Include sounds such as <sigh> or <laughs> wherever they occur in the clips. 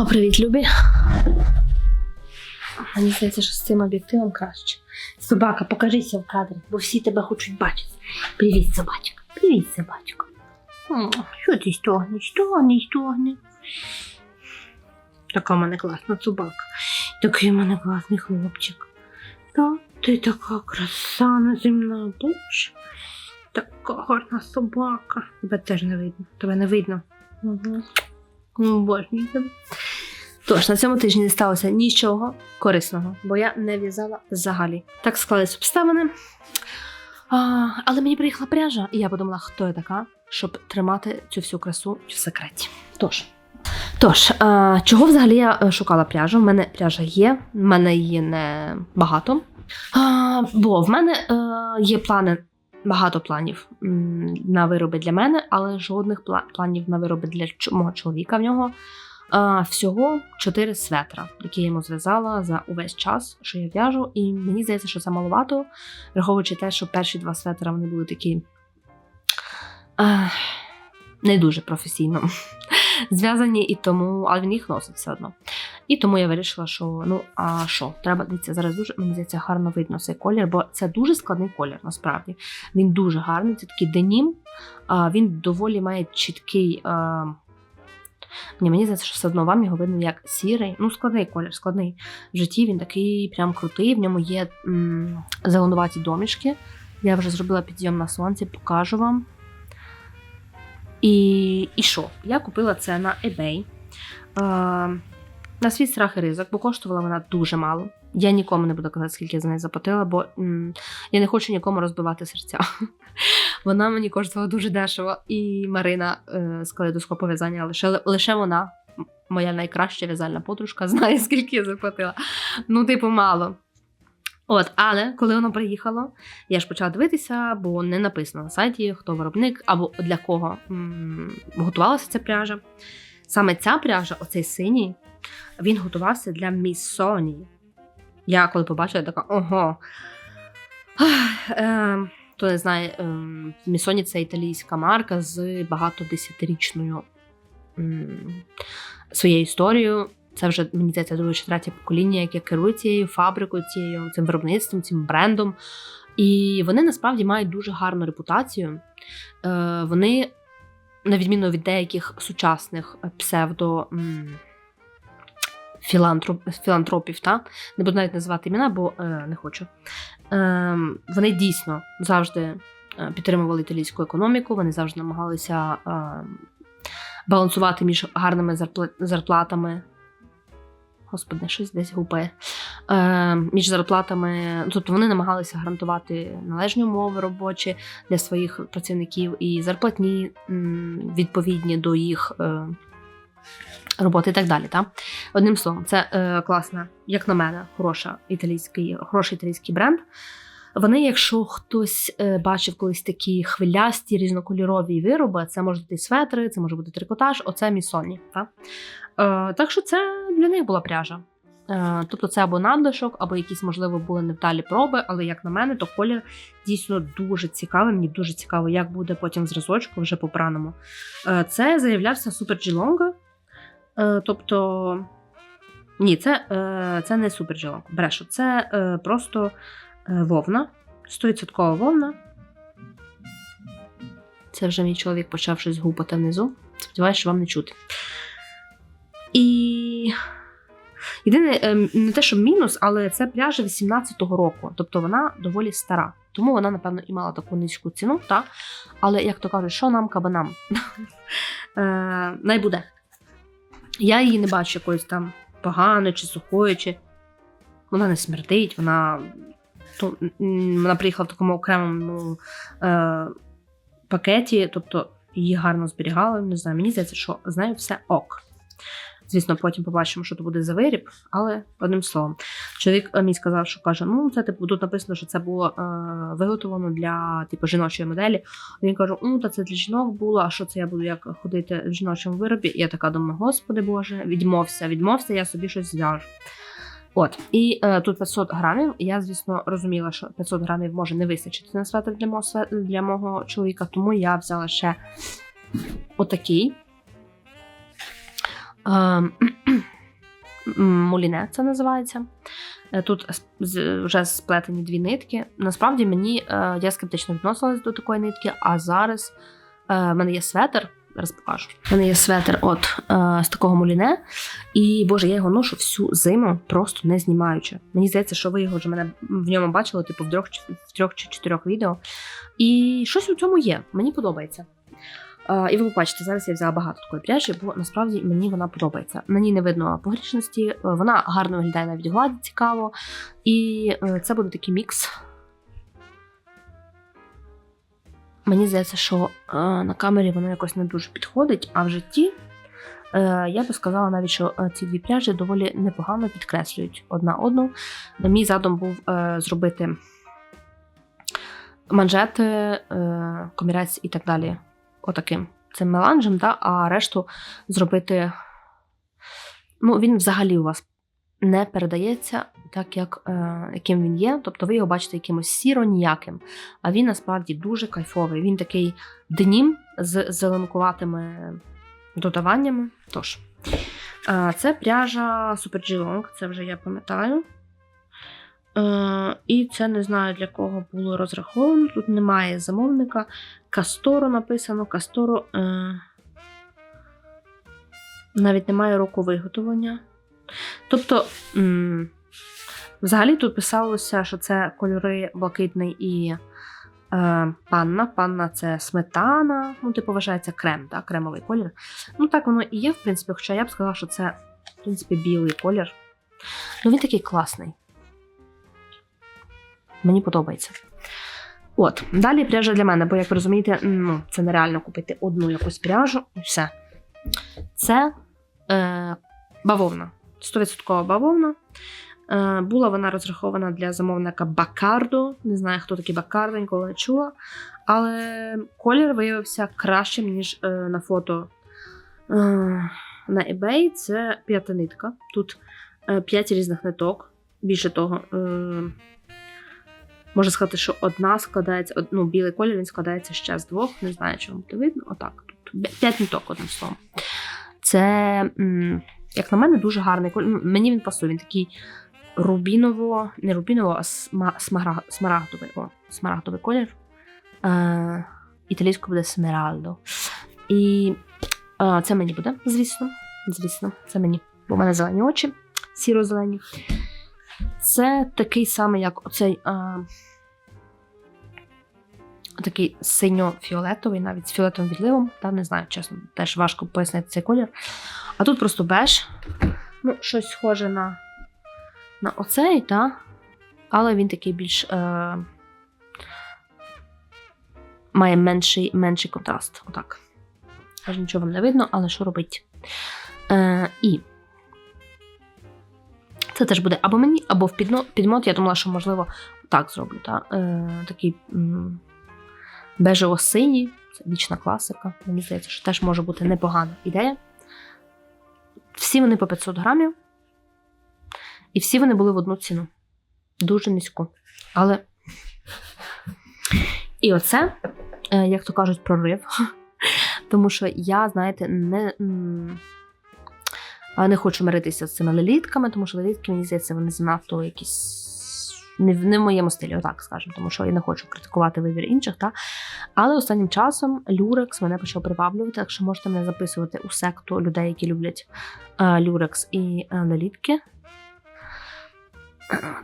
Привіт, Любі. Мені здається, що з цим об'єктивом краще. Собака, покажися в кадрі, бо всі тебе хочуть бачити. Привіт, собачка. Привіт, собачка. Що ти стогнеш? Стогни, стогни. Така в мене класна собака. Такий в мене класний хлопчик. Та ти така краса неземна, боже. Така гарна собака. Тебе теж не видно. Тебе не видно. Угу. Тебе. Тож, на цьому тижні не сталося нічого корисного, бо я не в'язала взагалі. Так склались обставини. А, але мені приїхала пряжа, і я подумала, хто я така, щоб тримати цю всю красу в секреті. Тож. Тож, а, чого взагалі я е, шукала пряжу? В мене пряжа є, в мене її не багато. А, бо в мене е, є плани, багато планів на вироби для мене, але жодних планів на вироби для мого чоловіка. В нього а, всього чотири светра, які я йому зв'язала за увесь час, що я в'яжу. І мені здається, що це маловато, враховуючи те, що перші два светра вони були такі не дуже професійно <laughs> зв'язані, і тому, але він їх носить все одно. І тому я вирішила, що ну а що, треба дивіться, зараз дуже мені здається гарно видно цей колір, бо це дуже складний колір, насправді. Він дуже гарний, це такий денім. Він доволі має чіткий. Ні, мені здається, що все одно вам його видно як сірий. Ну, складний колір, складний. В житті він такий прям крутий. В ньому є м, зеленуваті домішки. Я вже зробила підйом на сонці, покажу вам. І, і що? Я купила це на eBay. Е, на свій страх і ризик, бо коштувала вона дуже мало. Я нікому не буду казати, скільки я за неї заплатила, бо м, я не хочу нікому розбивати серця. Вона мені коштувала дуже дешево. І Марина е, з калейдоскопу в'язання лише, лише вона, моя найкраща в'язальна подружка, <laughs> знає, скільки я заплатила. Ну, типу, мало. От, але коли воно приїхало, я ж почала дивитися, бо не написано на сайті, хто виробник або для кого м, готувалася ця пряжа. Саме ця пряжа, оцей синій, він готувався для Міссоні. Я коли побачила, я така ого. Ах, Е, хто не знає, е, Місоні це італійська марка з багатодесятирічною своєю історією. Це вже мені здається друге чи третє покоління, яке керує цією фабрикою, цією цим виробництвом, цим брендом. І вони насправді мають дуже гарну репутацію. Е, вони, на відміну від деяких сучасних псевдо. Філантроп, філантропів, та? не буду навіть називати імена, бо е, не хочу. Е, вони дійсно завжди е, підтримували італійську економіку, вони завжди намагалися е, балансувати між гарними зарпла- зарплатами. Господи, щось десь гупає. Е, між зарплатами, тобто вони намагалися гарантувати належні умови робочі для своїх працівників і зарплатні відповідні до їх е, роботи і так далі. Та? Одним словом, це е, класна, як на мене, хороша італійський, хороший італійський бренд. Вони, якщо хтось е, бачив колись такі хвилясті різнокольорові вироби, це можуть бути светри, це може бути трикотаж, оце місоні. Та? Е, так що це для них була пряжа. Е, тобто це або надлишок, або якісь, можливо, були невдалі проби, але як на мене, то колір дійсно дуже цікавий. Мені дуже цікаво, як буде потім зразочку вже попраному. Е, це заявлявся Супер Джілонга. Е, тобто, ні, це, е, це не Супер Джілонга. Брешу, це е, просто вовна, 100% вовна. Це вже мій чоловік почав щось гупати внизу. Сподіваюся, що вам не чути. І єдине, е, не те, що мінус, але це пряжа 18-го року, тобто вона доволі стара. Тому вона, напевно, і мала таку низьку ціну, та? але, як то кажуть, що нам кабанам? <laughs> Е, най буде. Я її не бачу якоюсь там поганою чи сухою, чи вона не смердить, вона, вона приїхала в такому окремому е, пакеті, тобто її гарно зберігали. Не знаю, мені здається, що з нею все ок. Звісно, потім побачимо, що це буде за виріб, але одним словом, чоловік е, мій сказав, що каже: ну, це типу тут написано, що це було е, виготовлено для типу жіночої моделі. Він каже: ну, та це для жінок було, а що це я буду як ходити в жіночому виробі? І я така думаю, господи Боже, відмовся, відмовся, я собі щось зв'яжу. От, і е, тут 500 грамів. Я, звісно, розуміла, що 500 грамів може не вистачити на светр для мого, для мого чоловіка, тому я взяла ще отакий. Ем, <clears throat> Муліне це називається. Е, Тут вже сплетені дві нитки. Насправді мені е, я скептично відносилась до такої нитки, а зараз е, в мене є светр. Зараз покажу. У мене є светр от е, з такого муліне. І боже, я його ношу всю зиму, просто не знімаючи. Мені здається, що ви його вже мене в ньому бачили, типу, в трьох, в трьох чи чотирьох відео. І щось у цьому є. Мені подобається. Е, і ви побачите, зараз я взяла багато такої пряжі, бо насправді мені вона подобається. На ній не видно погрішності, е, вона гарно виглядає навіть гладі цікаво. І е, це буде такий мікс. Мені здається, що на камері воно якось не дуже підходить, а в житті я би сказала навіть, що ці дві пряжі доволі непогано підкреслюють одна одну. Мій задум був зробити манжети, комірець і так далі. Отаким цим меланжем, да? а решту зробити. Ну, він взагалі у вас не передається так, як, е, яким він є. Тобто ви його бачите якимось сіро ніяким. А він насправді дуже кайфовий. Він такий денім з зеленкуватими додаваннями. Тож, е, це пряжа Super G Long, це вже я пам'ятаю. Е, і це не знаю для кого було розраховано. Тут немає замовника. Касторо написано. Касторо. Е, навіть немає року виготовлення. Тобто, взагалі тут писалося, що це кольори блакитний і е, панна. Панна це сметана, ну, типу, вважається крем, так, кремовий колір. Ну, так воно і є, в принципі, хоча я б сказала, що це, в принципі, білий колір. Ну, він такий класний. Мені подобається. От, далі пряжа для мене, бо, як ви розумієте, ну, це нереально купити одну якусь пряжу і все. Це е, бавовна. 100% бавовна. Е, була вона розрахована для замовника Бакардо. Не знаю, хто такий Бакардо, ніколи не чула. Але колір виявився кращим, ніж е, на фото е, на eBay. Це п'ята нитка. Тут е, п'ять різних ниток. Більше того, е, можна сказати, що одна складається, ну, білий колір він складається ще з двох. Не знаю, вам це видно. Отак. Тут п'ять ниток, одним словом. Це, як на мене, дуже гарний колір. Мені він пасує. Він такий рубіново, не рубіново, а сма, смара, смарагдовий. О, смарагдовий колір. Е, італійською буде смеральдо. І е, це мені буде, звісно. Звісно, це мені. Бо в мене зелені очі, сіро-зелені. Це такий самий, як оцей. Е, такий синьо-фіолетовий, навіть з фіолетовим відливом. Та не знаю, чесно, теж важко пояснити цей колір. А тут просто беж. Ну, щось схоже на, на оцей, та? але він такий більш. Е, має менший, менший контраст. Отак. Аж нічого вам не видно, але що робить? Е, і це теж буде або мені, або в підмот. Я думала, що, можливо, так зроблю. Та? Е, такий бежево-синій, це вічна класика. Мені здається, що теж може бути непогана ідея. Всі вони по 500 грамів. І всі вони були в одну ціну. Дуже низьку. Але. І оце, е, як то кажуть, прорив. <laughs> Тому що я, знаєте, не, не хочу миритися з цими лелітками, тому що лелітки, мені здається, вони занадто якісь. Не в, не в моєму стилі, отак скажемо, тому що я не хочу критикувати вибір інших. Та? Але останнім часом Люрекс мене почав приваблювати, так що можете мене записувати у секту людей, які люблять е, Люрекс і е, лелітки.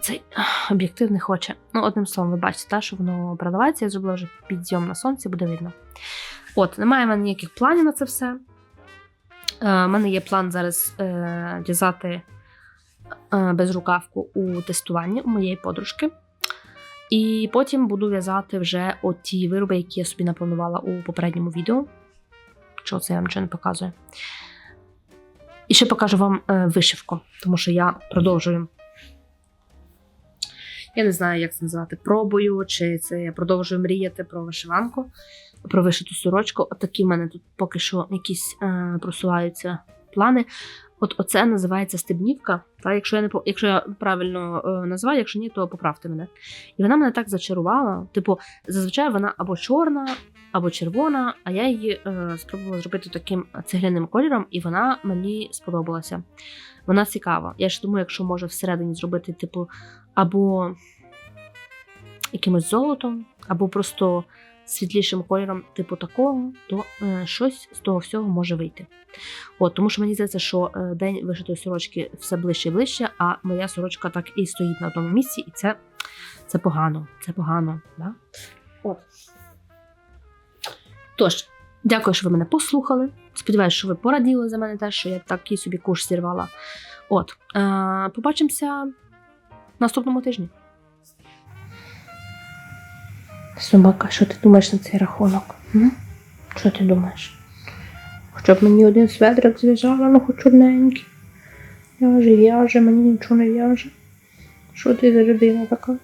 Цей об'єктив не хоче. Ну, одним словом, ви бачите, та, що воно продавається. Я зробила вже підйом на сонці, буде видно. От, немає в мене ніяких планів на це все. У мене є план зараз е, в'язати е, безрукавку у тестуванні у моєї подружки. І потім буду в'язати вже оті вироби, які я собі напланувала у попередньому відео. Що це я вам нічого не показую. І ще покажу вам е, вишивку, тому що я продовжую. Я не знаю, як це називати, пробую, чи це я продовжую мріяти про вишиванку, про вишиту сорочку. От в мене тут поки що якісь е, просуваються плани. От оце називається стебнівка. Та якщо я не якщо я правильно е, називаю, якщо ні, то поправте мене. І вона мене так зачарувала. Типу, зазвичай вона або чорна, або червона, а я її е, спробувала зробити таким цегляним кольором, і вона мені сподобалася. Вона цікава. Я ж думаю, якщо може всередині зробити, типу, або якимось золотом, або просто світлішим кольором, типу такого, то е, щось з того всього може вийти. От, тому що мені здається, що е, день вишитої сорочки все ближче і ближче, а моя сорочка так і стоїть на одному місці, і це, це погано. Це погано. Да? От. Тож, дякую, що ви мене послухали. Сподіваюсь, що ви пораділи за мене теж, що я такий собі куш зірвала. От, е, побачимося наступному тижні. Собака, що ти думаєш на цей рахунок? М? Що ти думаєш? Хоча б мені один сведрик зв'язала, ну хоч одненький. В'яже, в'яже, мені нічого не в'яже. Що ти за людина така?